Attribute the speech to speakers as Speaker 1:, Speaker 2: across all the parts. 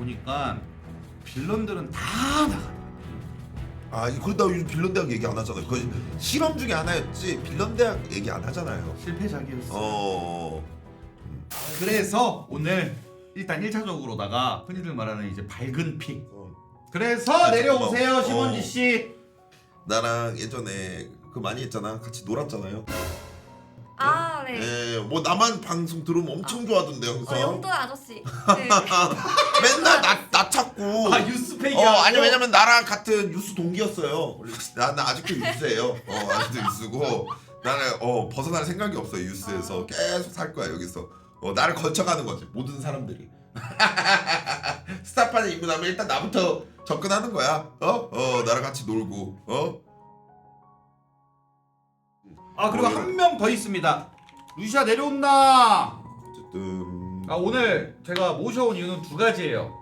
Speaker 1: 보니까 빌런들은 다 나가.
Speaker 2: 아 그런다 요즘 빌런 대학 얘기 안 하잖아요. 그 실험 중에 하나였지 빌런 대학 얘기 안 하잖아요.
Speaker 1: 실패작이었어.
Speaker 2: 어.
Speaker 1: 그래서 오늘 일단 1차적으로다가 흔히들 말하는 이제 밝은 픽.
Speaker 2: 어.
Speaker 1: 그래서
Speaker 2: 아,
Speaker 1: 내려오세요,
Speaker 2: 잠깐만.
Speaker 1: 심원지
Speaker 2: 어.
Speaker 1: 씨.
Speaker 2: 나랑 예전에 그 많이 했잖아. 같이 놀았잖아요.
Speaker 3: 아, 네.
Speaker 2: 예, 뭐 나만 방송 들으면 엄청 좋아하던데요,
Speaker 3: 어,
Speaker 2: 항상.
Speaker 3: 영돈 아저씨. 네.
Speaker 2: 맨날 나, 나 찾고.
Speaker 1: 아 뉴스 페이지.
Speaker 2: 어, 아니 왜냐면 나랑 같은 유스 동기였어요. 나, 나 아직도 유스예요. 어, 아직도 유스고 나는 어 벗어날 생각이 없어요 유스에서 계속 살 거야 여기서. 어, 나를 거쳐가는 거지 모든 사람들이. 스타판에 입문하면 일단 나부터 접근하는 거야. 어, 어, 나랑 같이 놀고, 어.
Speaker 1: 아 그리고
Speaker 2: 어,
Speaker 1: 한명 더 있습니다. 루시아 내려온다.
Speaker 2: 어쨌든.
Speaker 1: 아 오늘 제가 모셔온 이유는 두 가지예요.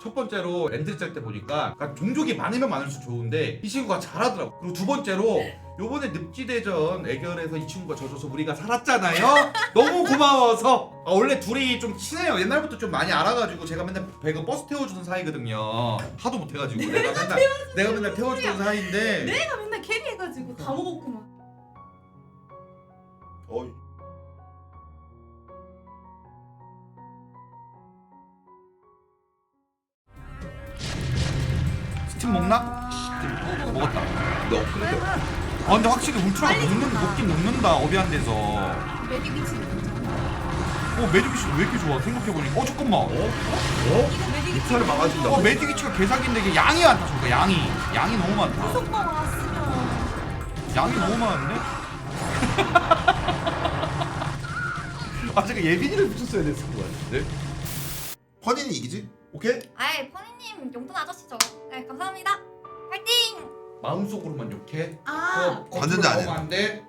Speaker 1: 첫 번째로 엔트리 짤때 보니까 그러니까 종족이 많으면 많을수록 좋은데 이 친구가 잘하더라고. 그리고 두 번째로 요번에 늪지대전 애결에서 이 친구가 져줘서 우리가 살았잖아요. 너무 고마워서 아, 원래 둘이 좀 친해요. 옛날부터 좀 많이 알아가지고 제가 맨날 배그 버스 태워주는 사이거든요. 하도 못해가지고 내가 맨날 내가 맨날 태워주는 사이인데
Speaker 4: 내가 맨날 캐리해가지고 다 먹었구만.
Speaker 2: 어,
Speaker 1: 스팀 먹나? 스팀 먹었다.
Speaker 2: 너 업그레이드.
Speaker 1: 아 근데 확실히 울트라가 녹는, 녹긴 녹는다 어비한데서
Speaker 4: 괜찮아.
Speaker 1: 어 매직위치 왜 이렇게 좋아 생각해보니까 어 잠깐만 어?
Speaker 2: 어?
Speaker 4: 이거 메디기치
Speaker 2: 입찰을 막아준다.
Speaker 1: 어 매직위치가 개사기인데 이게 양이 많다 저거 양이 양이 너무 많다
Speaker 4: 속거 왔으면.
Speaker 1: 양이 너무 많은데? 아 제가 예빈이를 붙였어야 됐을 것 같은데
Speaker 2: 헌인이 이기지? 오케이?
Speaker 3: 아이, 퍼니님 용돈 아저씨죠. 네, 감사합니다. 파이팅!
Speaker 1: 마음속으로만 욕해
Speaker 4: 아,
Speaker 1: 거-
Speaker 2: 완전히 안
Speaker 1: 돼.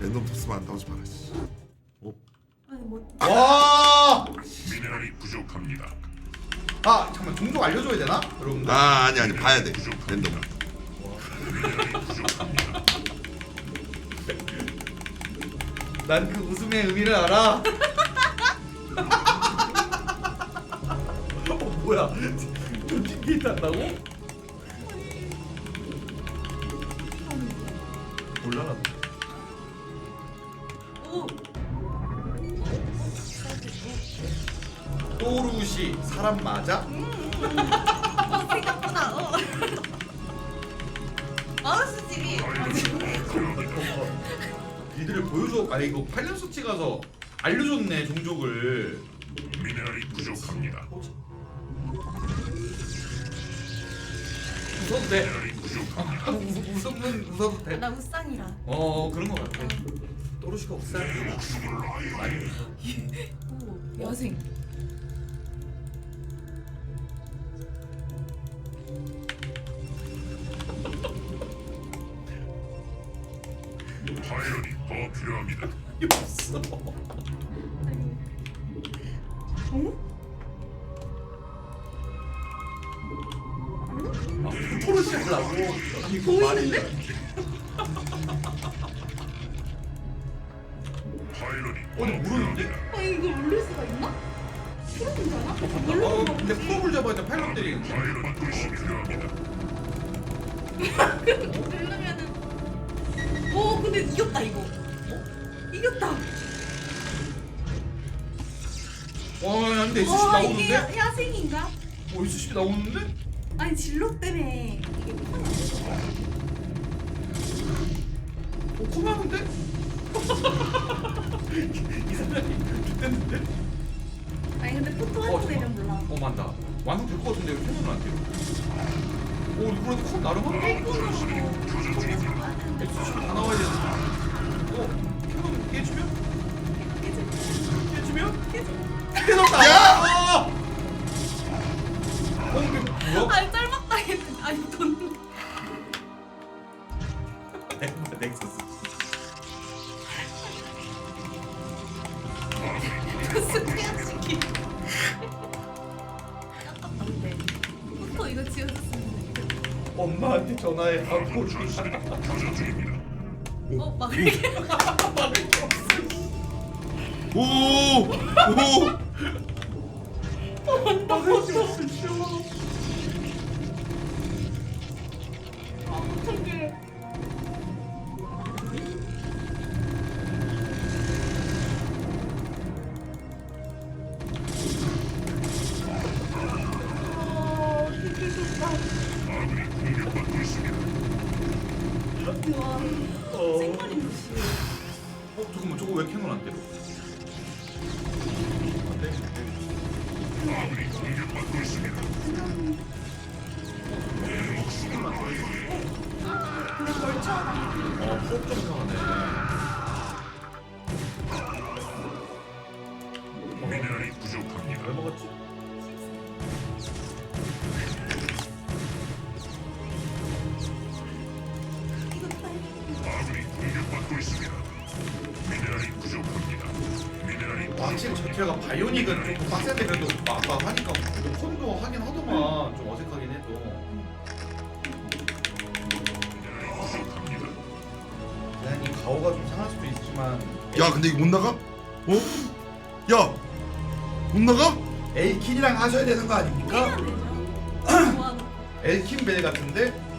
Speaker 2: 랜덤 토스만 하지 마라. 씨.
Speaker 4: 아니 뭐
Speaker 1: 와!
Speaker 5: 미네랄이 부족합니다.
Speaker 1: 아 잠깐만 종족 알려줘야 되나? 여러분들
Speaker 2: 아 아니 아니 봐야 돼. 랜덤.
Speaker 1: 난 그 웃음의 의미를 알아 어 뭐야 던진 게이트 한다고? 몰라 나
Speaker 4: 오.
Speaker 1: 또루시 사람 맞아? 니들을 보여줘. 아니 이거 8년 수치 가서 알려줬네 종족을.
Speaker 5: 미네랄이 부족합니다.
Speaker 1: 웃어도 돼.
Speaker 5: 미네랄이 부족합니다.
Speaker 1: 우- 웃으면 웃어도 돼.
Speaker 4: 나 우상이라.
Speaker 1: 어 그런 거 같아. 또루시가 없어 많이 웃어.
Speaker 4: 오 여생.
Speaker 1: 없어 아, 토르시 하려고 이거 말이
Speaker 5: 파일럿이
Speaker 1: 어 근데 모르는데?
Speaker 4: 아 이거 올릴 수가 있나? 풀어보잖아.
Speaker 1: 어 근데 프로볼 잡아야 돼
Speaker 5: 필요합니다.
Speaker 4: 누르면은. 오 근데 이겼다 이거. 이겼다.
Speaker 1: 와 근데 SCP
Speaker 4: 와 이게
Speaker 1: 나오는데?
Speaker 4: 야- 야생인가?
Speaker 1: 어 SCP 나오는데?
Speaker 4: 아니 진로 때문에 이게
Speaker 1: 어 코나는데? 이 사람이 죽겠는데?
Speaker 4: 아니 근데 포토
Speaker 1: 어, 잠깐만.
Speaker 4: 되면 몰라.
Speaker 1: 어 맞다 완성 될 것 같은데 왜 캐논은 안 돼요? 오 이거 그래도 컷 나름 하네?
Speaker 4: 일본으로
Speaker 1: SCP 다 나와야 되는데 어? 캐논 깨지면? 깨지면? 깨 졌다! 야! 어 이게 뭐야?
Speaker 4: 아니 짤막다 했는데 아니 돈
Speaker 1: 넥서스
Speaker 4: 스페어시키 아깝다 근데 포토 이거 지워줬으면 좋겠다
Speaker 1: 엄마한테 전화해
Speaker 5: 교전 중입니다.
Speaker 4: 어? 막 이렇게
Speaker 2: 오! 오!
Speaker 5: 아군이 공격받고 있습니다.
Speaker 4: 생머리 무시.
Speaker 1: 어 잠깐만 저거 왜 캐논 안때 어?
Speaker 4: 이거 빨리.
Speaker 5: 아군이 공격받고 있습니다.
Speaker 1: 확실히 저 티어가 바이오닉은 조금 빡센데 그래도 막 아까 하니까 뭐 손도 하긴 하더만 좀 어색하긴 해도. 그냥 이 가오가 좀 상할 수도 있지만
Speaker 2: 야, 근데 이거 못 나가? 어? 야! 못 나가?
Speaker 1: 엘킨이랑 하셔야 되는 거 아닙니까?
Speaker 4: 되죠. 좋아하는.
Speaker 1: 엘킨벨 같은데?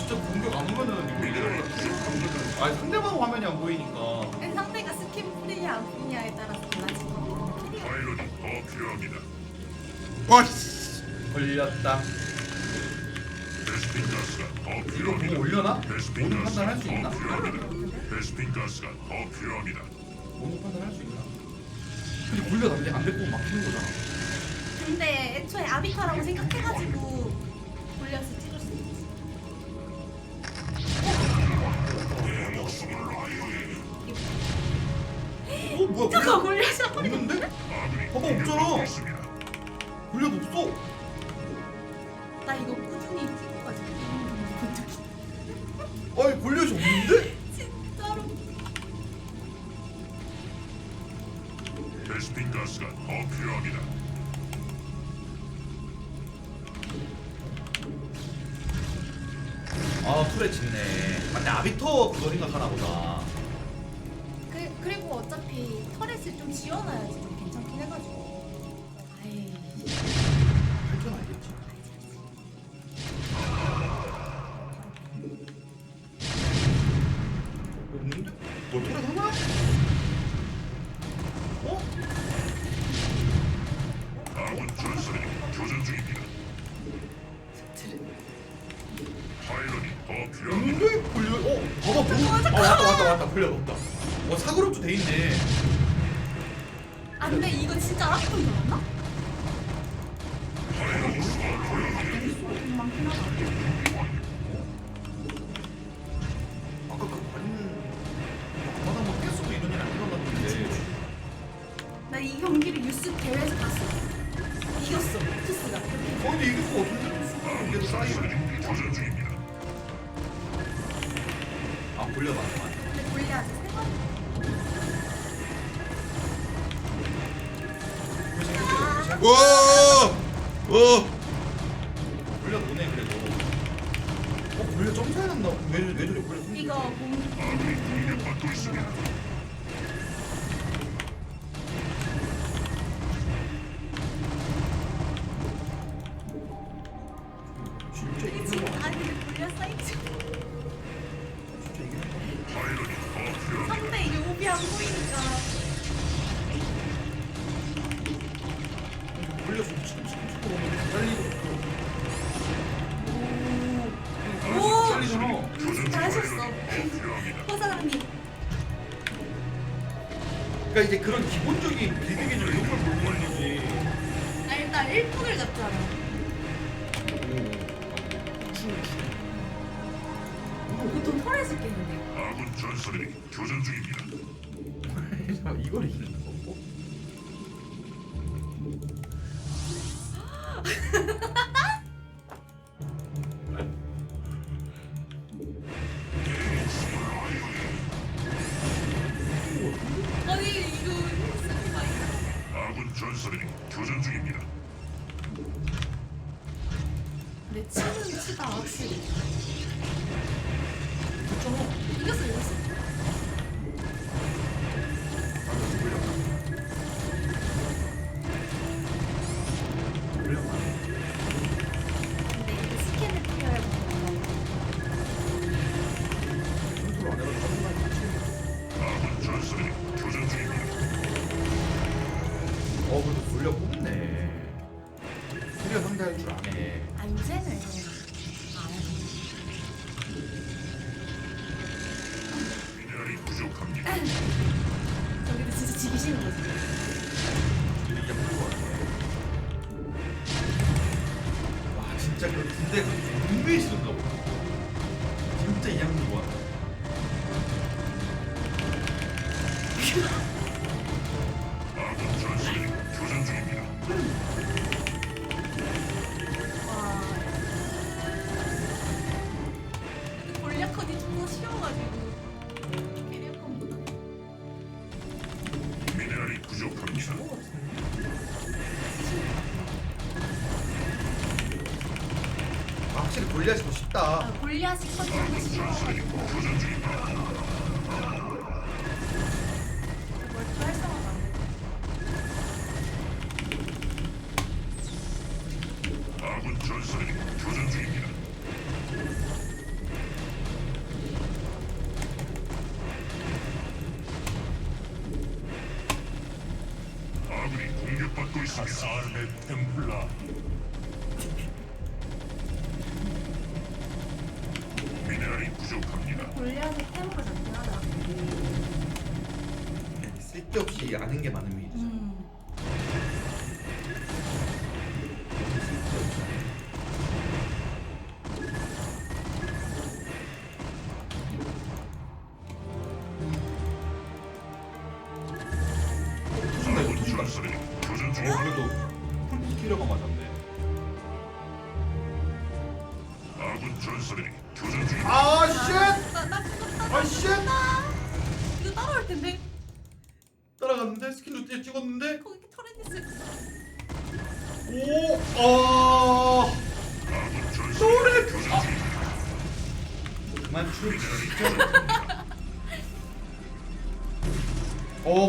Speaker 1: 진짜 공격 안 오면은 이거. 아니 상대방 화면이 안 보이니까
Speaker 4: 상대가 스킨 뿌리냐 안 뿌리냐에 따라서 달라지. 캐리어.
Speaker 5: 파일럿이 더 필요합니다.
Speaker 2: 와, 씨.
Speaker 1: 걸렸다
Speaker 5: 베스핀 가스가 더
Speaker 1: 이거
Speaker 5: 필요합니다.
Speaker 1: 보고 올려나?
Speaker 5: 베스핀
Speaker 1: 오늘
Speaker 5: 가스가
Speaker 1: 판단할
Speaker 5: 수더
Speaker 1: 있나?
Speaker 5: 필요합니다. 베스핀 가스가 더 필요합니다.
Speaker 1: 오늘 판단할 수 있나? 근데 굴려 안돼 안 됐고 막히는 거잖아
Speaker 4: 근데 애초에 아비카라고 생각해가지고 있지.
Speaker 1: 어 뭐야
Speaker 4: 저거
Speaker 1: 굴려
Speaker 4: 골려서
Speaker 1: 없는데?
Speaker 5: 아군이
Speaker 1: 봐봐, 없잖아. 굴려도 없어
Speaker 4: 나 이거 꾸준히 찍고 적이
Speaker 1: 아니 굴려이 없는데?
Speaker 4: 진짜로
Speaker 5: 베스핀 가스가 더 필요합니다.
Speaker 1: 아 툴에 짓네 아, 근데 아비터 그거 생각하나 보다
Speaker 4: 어차피 터렛을 좀 지어놔야지 좀 괜찮긴 해가지고?
Speaker 1: 뭐? 어? 어? 뭐? 아 왔다 왔다 왔다 굴려 왔다 어 사그럽도 돼 있네
Speaker 4: 아 이거 진짜 거 맞나?
Speaker 2: 와!
Speaker 1: 굴려보네 그래도 어 굴려 점사해 난다 왜, 왜 저래 굴려 숨기지?
Speaker 4: 이거 공
Speaker 1: 그러니까 이제 그런 기본적인 빌드 개념 이런 걸 보는 거지.
Speaker 4: 나 일단 1분을 잡잖아 보통 털에서 깨는데.
Speaker 5: 아군 전선이 교전 중입니다.
Speaker 1: 이걸 이기는 거
Speaker 4: 치는 치다 확실히. 저거 이겼어 이겼어. 근데 이게 스캔을 필요해 보는
Speaker 5: 교전 중입니다.
Speaker 1: 어 그래도 돌려 뽑네 수리가 상대할 줄 아네
Speaker 4: 아 요새는
Speaker 1: 와 진짜 그 군대 그 분명히 싫은가 보다 진짜 이 양반 좋아
Speaker 5: 교전 중입니다.
Speaker 4: 골리앗이 더
Speaker 1: 쉽다
Speaker 4: 아, 골리앗이. 멀티 활성화가 안 돼.
Speaker 5: 아군 전설이 교전 중입니다. 아군이 공격받고 있습니다. 사르의 템플라. 미네랄이 부족합니다.
Speaker 4: 골리앗이 템으로 하더라.
Speaker 1: 쓸데없이 아는 게 많은 일이죠
Speaker 4: 음.
Speaker 1: 이거
Speaker 5: 아군
Speaker 1: 투순다
Speaker 5: 전설이 교전
Speaker 1: 어
Speaker 5: 중입니다.
Speaker 1: 그래도 풀 스킬러가 맞았네
Speaker 5: 전설이 교전 중입니다.
Speaker 1: 아 쉣! 아 쉣!
Speaker 4: 이거 따라올 텐데.
Speaker 1: 따라갔는데 스킬로 찍었는데
Speaker 4: 거기 터렛 있을
Speaker 1: 오! 아
Speaker 5: 아군 전설이
Speaker 1: 노래!
Speaker 5: 교전.
Speaker 1: 그만 춤어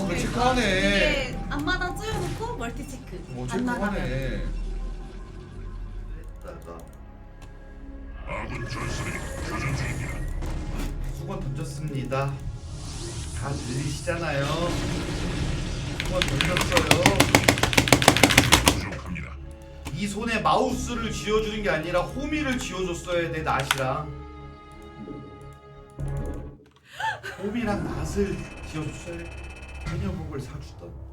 Speaker 1: 그래 체크하네
Speaker 4: 이게 앞마당 찌워놓고 멀티 체크. 뭐안 나가면.
Speaker 1: 체크하네
Speaker 5: 교전 중입니다.
Speaker 1: 수건 던졌습니다. 다 들리시잖아요. 수건 던졌어요.
Speaker 5: 부족합니다.
Speaker 1: 이 손에 마우스를 쥐어주는 게 아니라 호미를 쥐어줬어야 돼 낫이랑. 호미랑 낫을 쥐어줬어야 해녀복을 사주던